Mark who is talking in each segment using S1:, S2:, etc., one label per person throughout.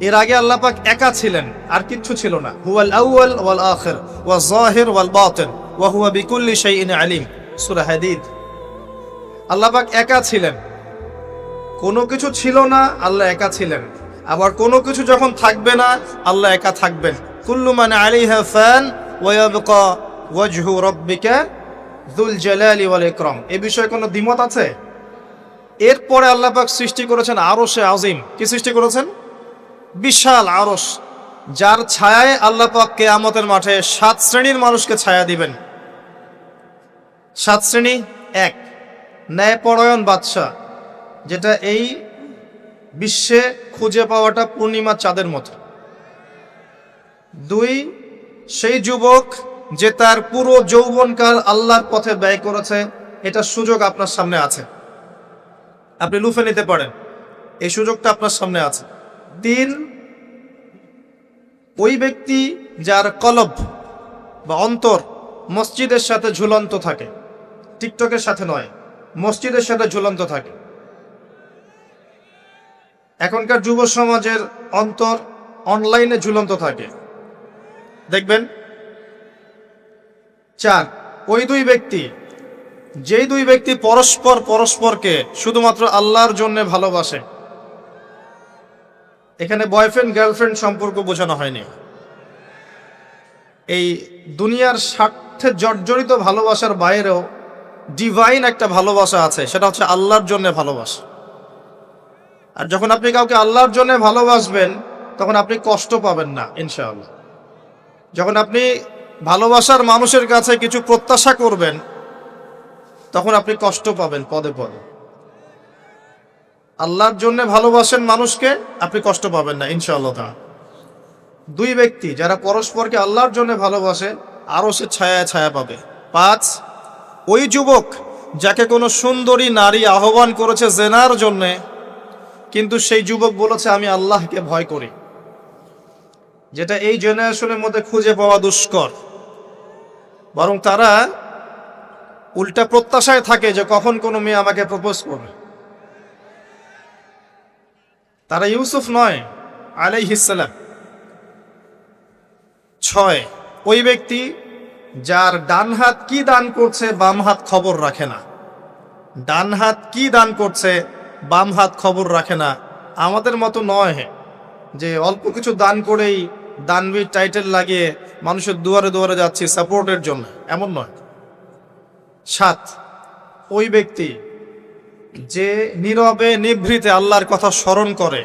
S1: এর আগে আল্লাহ পাক একা ছিলেন, আর কিচ্ছু ছিল না। হুয়াল আউয়াল ওয়াল আখির, ওয়া জাহির ওয়াল বাতিন, ওয়া হুয়া বিকুল্লি শাইইন আলিম। সূরা হাদীদ। আল্লাহ পাক একা ছিলেন। কোনো কিছু ছিল না, আল্লাহ একা ছিলেন। আবার কোনো কিছু যখন থাকবে না, আল্লাহ একা থাকবেন। কুল্লু মান আলাইহা ফান, ওয়া ইয়াবকা ওয়াজহু রাব্বিকা যুল জালালি ওয়াল ইকরাম। এই বিষয়ে কোনো দ্বিমত আছে? এরপরে আল্লাহ পাক সৃষ্টি করেছেন আরশে আজিম। কি সৃষ্টি করেছেন? বিশাল আরস যার ছায়ায় আল্লাহ পাক কেয়ামতের মাঠে সাত শ্রেণির মানুষকে ছায়া দিবেন। সাত শ্রেণি এক, ন্যায়পরায়ণ বাদশাহ, যেটা এই বিশ্বে খুঁজে পাওয়াটা পূর্ণিমা চাঁদের মতো। দুই, সেই যুবক যে তার পুরো যৌবনকাল আল্লাহর পথে ব্যয় করেছে, এটা সুযোগ আপনার সামনে আছে। আপনি লুফে নিতে পারেন, এই সুযোগটা আপনার সামনে আছে। তিন, ওই ব্যক্তি যার কলব বা অন্তর মসজিদের সাথে ঝুলন্ত থাকে। টিকটকের সাথে নয়, মসজিদের সাথে ঝুলন্ত থাকে। এখনকার যুব সমাজের অন্তর অনলাইনে ঝুলন্ত থাকে। দেখবেন? চার, ওই দুই ব্যক্তি, যেই দুই ব্যক্তি পরস্পর পরস্পরকে শুধুমাত্র আল্লাহর জন্য ভালোবাসে এখানে বয়ফ্রেন্ড গার্লফ্রেন্ড সম্পর্ক বোঝানো হয়নি। এই দুনিয়ার স্বার্থে জর্জরিত ভালোবাসার বাইরেও ডিভাইন একটা ভালোবাসা আছে, সেটা হচ্ছে আল্লাহর জন্য ভালোবাসা। আর যখন আপনি কাউকে আল্লাহর জন্য ভালোবাসবেন, তখন আপনি কষ্ট পাবেন না, ইনশাআল্লাহ। যখন আপনি ভালোবাসার মানুষের কাছে কিছু প্রত্যাশা করবেন, তখন আপনি কষ্ট পাবেন পদে পদে। আল্লাহর জন্য ভালোবাসেন মানুষকে, আপনি কষ্ট পাবেন না, ইনশাআল্লাহ তা দুই ব্যক্তি যারা পরস্পরকে আল্লাহর জন্য ভালোবাসে, আরও সে ছায়া ছায়া পাবে। পাঁচ, ওই যুবক যাকে কোনো সুন্দরী নারী আহ্বান করেছে জেনার জন্যে, কিন্তু সেই যুবক বলেছে, আমি আল্লাহকে ভয় করি। যেটা এই জেনারেশনের মধ্যে খুঁজে পাওয়া দুষ্কর। বরং তারা উল্টা প্রত্যাশায় থাকে যে কখন কোনো মেয়ে আমাকে প্রপোজ করবে। তারা ইউসুফ নয় আলাইহিসালাম ছয়, ওই ব্যক্তি যার ডান হাত কি দান করছে, বাম হাত খবর রাখে না। ডান হাত কি দান করছে, বাম হাত খবর রাখে না। আমাদের মতো নয় যে অল্প কিছু দান করেই দানবীর টাইটেল লাগিয়ে মানুষের দুয়ারে দুয়ারে যাচ্ছি সাপোর্টের জন্য। এমন নয়। সাত, ওই ব্যক্তি যে নীরবে নিভৃতে আল্লাহর কথা স্মরণ করে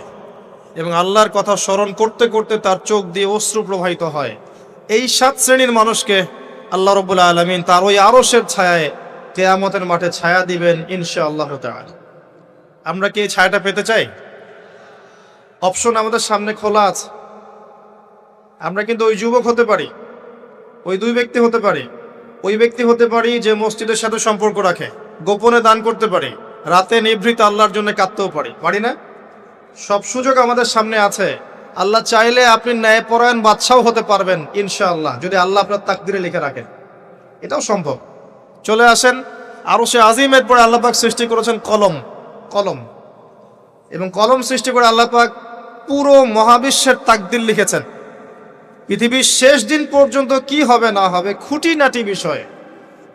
S1: এবং আল্লাহর কথা স্মরণ করতে করতে তার চোখ দিয়ে অশ্রু প্রবাহিত হয়, এই সাত শ্রেণির মানুষকে আল্লাহ রবুল্লা আলমিন তার ওই আরসের ছায়ায় কেয়ামতের মাঠে ছায়া দিবেন ইনশা আল্লাহ আমরা কি এই ছায়াটা পেতে চাই? অপশন আমাদের সামনে খোলা আছে। আমরা কিন্তু ওই যুবক হতে পারি, ওই দুই ব্যক্তি হতে পারি, ওই ব্যক্তি হতে পারি যে মসজিদের সাথে সম্পর্ক রাখে, গোপনে দান করতে পারি রাতে নিভৃত আল্লাহর জন্য কাঁদতেও পারি। পারি না? সব সুযোগ আমাদের সামনে আছে। আল্লাহ চাইলে আপনি ন্যায়পরায়ণ বাদশাও হতে পারবেন, ইনশাআল্লাহ, যদি আল্লাহ আপনার তাকদিরে লিখে রাখেন। এটাও সম্ভব। চলে আসেন আরও সে আজিমের পরে আল্লাহ পাক সৃষ্টি করেছেন কলম কলম। এবং কলম সৃষ্টি করে আল্লাহ পাক পুরো মহাবিশ্বের তাকদির লিখেছেন। পৃথিবীর শেষ দিন পর্যন্ত কি হবে না হবে খুঁটিনাটি বিষয়।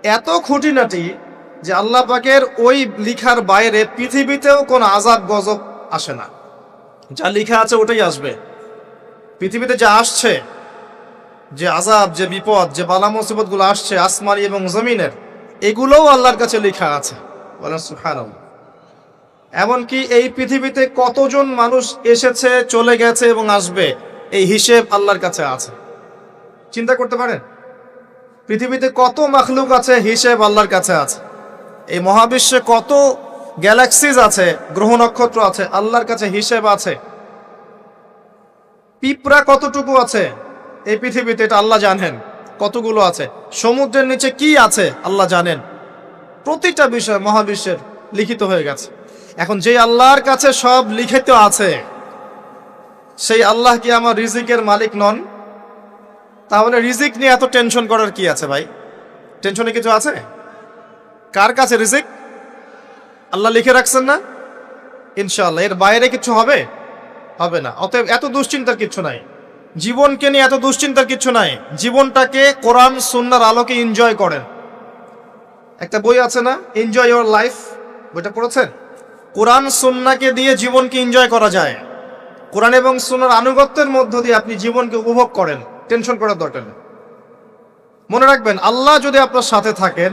S1: এত খুঁটিনাটি যে আল্লাহ পাকের ওই লিখার বাইরে পৃথিবীতেও কোনো আজাব গজব আসে না। যা লেখা আছে ওটাই আসবে। পৃথিবীতে যা আসছে, যে আজাব যে বিপদ, যে বালা মুসিবতগুলো আসছে আসমানি এবং জমিনের, এগুলোও আল্লাহর কাছে লেখা আছে। বলেন এমনকি এই পৃথিবীতে কতজন মানুষ এসেছে, চলে গেছে এবং আসবে, এই হিসেব আল্লাহর কাছে আছে। চিন্তা করতে পারেন? পৃথিবীতে কত মাখলুক আছে, হিসেব আল্লাহর কাছে আছে। এই মহাবিশ্বে কত গ্যালাক্সিজ আছে, গ্রহ নক্ষত্র আছে, আল্লাহর কাছে হিসেব আছে। পিঁপড়া কতটুকু আছে? এই পৃথিবীতে এটা আল্লাহ জানেন, কতগুলো আছে। সমুদ্রের নিচে কি আছে? আল্লাহ জানেন। প্রতিটা বিষয় মহাবিশ্বের লিখিত হয়ে গেছে। এখন যে আল্লাহর কাছে সব লিখিত আছে, সেই আল্লাহ কি আমার রিজিকের মালিক নন? তাহলে রিজিক নিয়ে এত টেনশন করার কি আছে ভাই? টেনশনে কিছু আছে? কার কাছে রিজিক? আল্লাহ লিখে রাখছেন না? ইনশাআল্লাহ। এর বাইরে কিছু হবে? হবে না। অতএব এত দুশ্চিন্তার কিছু নাই। জীবনকে নিয়ে এত দুশ্চিন্তার কিছু নাই। জীবনটাকে কোরআন, সুন্নার আলোকে এনজয় করেন। একটা বই আছে না? এনজয় ইওর লাইফ বইটা পড়েছেন? কোরআন, সুন্নাকে দিয়ে জীবনকে এনজয় করা যায়। কোরআন এবং সুন্নার আনুগত্যের মধ্য দিয়ে আপনি জীবনকে উপভোগ করেন। টেনশন করার দরকার নেই। মনে রাখবেন, আল্লাহ যদি আপনার সাথে থাকেন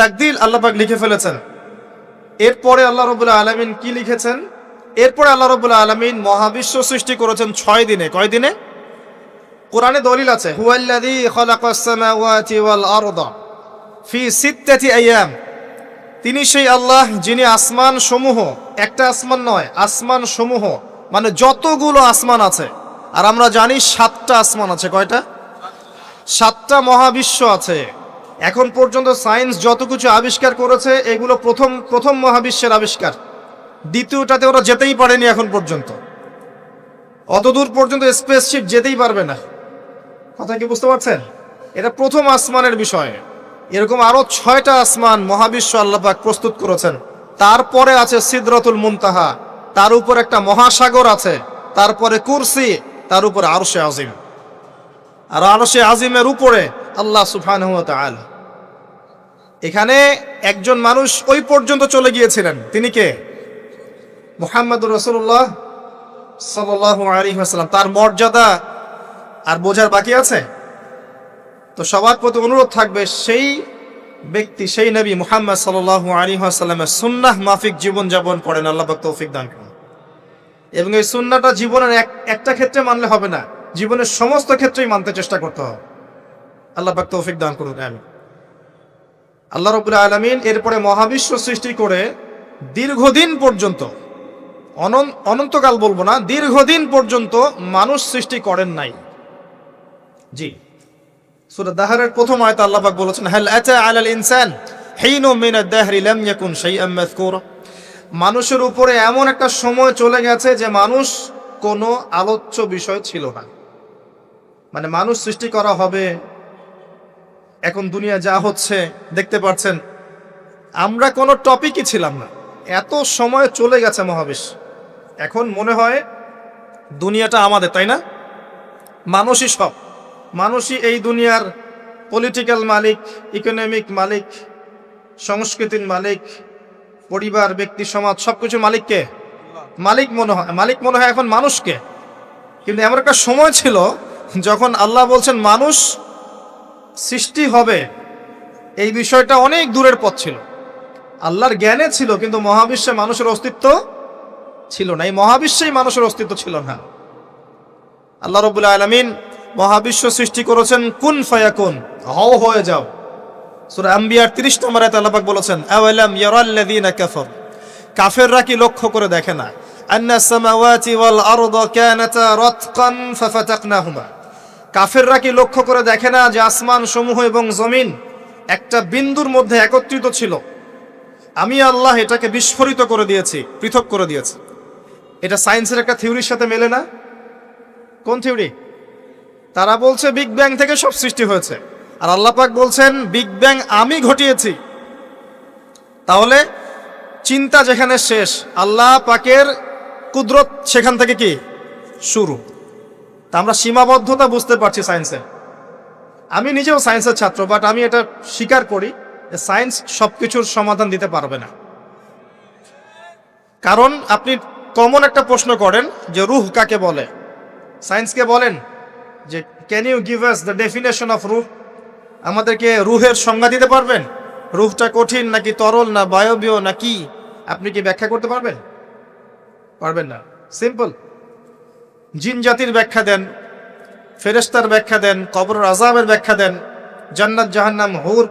S1: তাকদির আল্লাহ পাক লিখে ফেলেছেন। এরপরে আল্লাহ রবুল্লাহ আলমিন কি লিখেছেন? এরপরে আল্লাহ রবুল্লাহ আলমিন মহাবিশ্ব সৃষ্টি করেছেন ছয় দিনে। কয় দিনে? কোরআনে দলিল আছে, হুয়াল্লাযী খালাকাস সামাওয়াতি ওয়াল আরদা ফি সিত্তাতি আইয়াম তিনি সেই আল্লাহ যিনি আসমান সমূহ একটা আসমান নয় আসমান সমূহ মানে যতগুলো আসমান আছে। আর আমরা জানি সাতটা আসমান আছে। কয়টা? সাতটা মহাবিশ্ব আছে। এখন পর্যন্ত সায়েন্স যত কিছু আবিষ্কার করেছে, এগুলো প্রথম প্রথম মহাবিশ্বের আবিষ্কার। দ্বিতীয়টাতে ওরা যেতেই পারেনি এখন পর্যন্ত। অতদূর পর্যন্ত স্পেসশিপ যেতেই পারবে না। কথা কি বুঝতে পারছেন? এটা প্রথম আসমানের বিষয়। এরকম আরও ছয়টা আসমান মহাবিশ্ব আল্লাপাক প্রস্তুত করেছেন। তারপরে আছে সিদরতুল মুনতাহা। তার উপর একটা মহাসাগর আছে। তারপরে কুরসি। তার উপরে আরশে আজিম। আর আরশে আজিমের উপরে আল্লাহ তাআলা। এখানে একজন মানুষ ওই পর্যন্ত চলে গিয়েছিলেন। তিনি কে? সাল্লাল্লাহু আলাইহি ওয়াসাল্লাম। তার মর্যাদা আর বোঝার বাকি আছে? তো সবার প্রতি অনুরোধ থাকবে, সেই ব্যক্তি, সেই নবী মুহাম্মদ সাল্লাহ আলাইহি ওয়াসাল্লামের সুন্নাহ মাফিক জীবন যাপন করেন। আল্লাহ তৌফিক দান করুন। এবং এই সুন্নাহটা জীবনের এক, একটা ক্ষেত্রে মানলে হবে না। জীবনের সমস্ত ক্ষেত্রেই মানতে চেষ্টা করতে হবে। আল্লাহ তৌফিক দান করুন। আমি আল্লাহ রবুল্লা আলমিন এরপরে মহাবিশ্ব সৃষ্টি করে দীর্ঘদিন পর্যন্ত, অনন- অনন্তকাল বলব না, দীর্ঘদিন পর্যন্ত মানুষ সৃষ্টি করেন নাই। জি, সূরা দাহরের প্রথম আয়াতে আল্লাহ পাক বলেছেন, হাল আতা আলাল ইনসান ইয়াকুন মাযকুরা। মানুষের উপরে এমন একটা সময় চলে গেছে যে মানুষ কোনো আলোচ্য বিষয় ছিল না। মানে মানুষ সৃষ্টি করা হবে এখন দুনিয়া যা হচ্ছে, দেখতে পাচ্ছেন আমরা কোনো টপিকই ছিলাম না। এত সময় চলে গেছে মহাবিশ্ব। এখন মনে হয় দুনিয়াটা আমাদের, তাই না? মানুষই সব। মানুষই এই দুনিয়ার পলিটিক্যাল মালিক ইকোনমিক মালিক, সংস্কৃতির মালিক, পরিবার, ব্যক্তি, সমাজ, সবকিছু মালিককে মালিক মনে হয়, মালিক মনে হয় এখন মানুষকে। কিন্তু এমন একটা সময় ছিল যখন আল্লাহ বলছেন, মানুষ সৃষ্টি হবে। এই বিষয়টা অনেক দূরের পথ ছিল। আল্লাহর জ্ঞানে ছিল, কিন্তু মহাবিশ্বে মানুষের অস্তিত্ব ছিল না। এই মহাবিশ্বেই মানুষের অস্তিত্ব ছিল না। আল্লাহ রবুল্লা আলমিন মহাবিশ্ব সৃষ্টি করেছেন, কুন ফায়াকুন, হও হয়ে যাও। সূরা আম্বিয়ার 30 নম্বর পাক বলেছেন, আওয়ালাম ইয়ারাল্লাযীনা কাফার, কাফেররা কি লক্ষ্য করে দেখে না? আন্না সামাওয়াতি ওয়াল আরদা কানাতা রাতকান ফাফাতাকনাহুমা। কাফেররা কি লক্ষ্য করে দেখে না যে আসমান সমূহ এবং জমিন একটা বিন্দুর মধ্যে একত্রিত ছিল? আমি আল্লাহ এটাকে বিস্ফোরিত করে দিয়েছি, পৃথক করে দিয়েছি। এটা সায়েন্সের একটা থিওরির সাথে মেলে না? কোন থিওরি? তারা বলছে বিগ ব্যাং থেকে সব সৃষ্টি হয়েছে। আর আল্লাহ পাক বলছেন, বিগ ব্যাং আমি ঘটিয়েছি। তাহলে চিন্তা যেখানে শেষ, আল্লাহ পাকের কুদরত সেখান থেকে কি? শুরু। তা আমরা সীমাবদ্ধতা বুঝতে পারছি সায়েন্সে আমি নিজেও সায়েন্সের ছাত্র বাট আমি এটা স্বীকার করি যে সায়েন্স সব কিছুর সমাধান দিতে পারবে না। কারণ আপনি কমন একটা প্রশ্ন করেন যে রুহ কাকে বলে? সায়েন্সকে বলেন? যে can you give us the definition of রুহ? আমাদেরকে রুহের সংজ্ঞা দিতে পারবেন? রুহটা কঠিন নাকি তরল না বায়বীয় না কি? আপনি কি ব্যাখ্যা করতে পারবেন? পারবেন না। সিম্পল জিন জাতির ব্যাখ্যা দেন ফেরেস্তার ব্যাখ্যা দেন কবর আজাবের ব্যাখ্যা দেন জান্নাত জাহান্নাম হৌর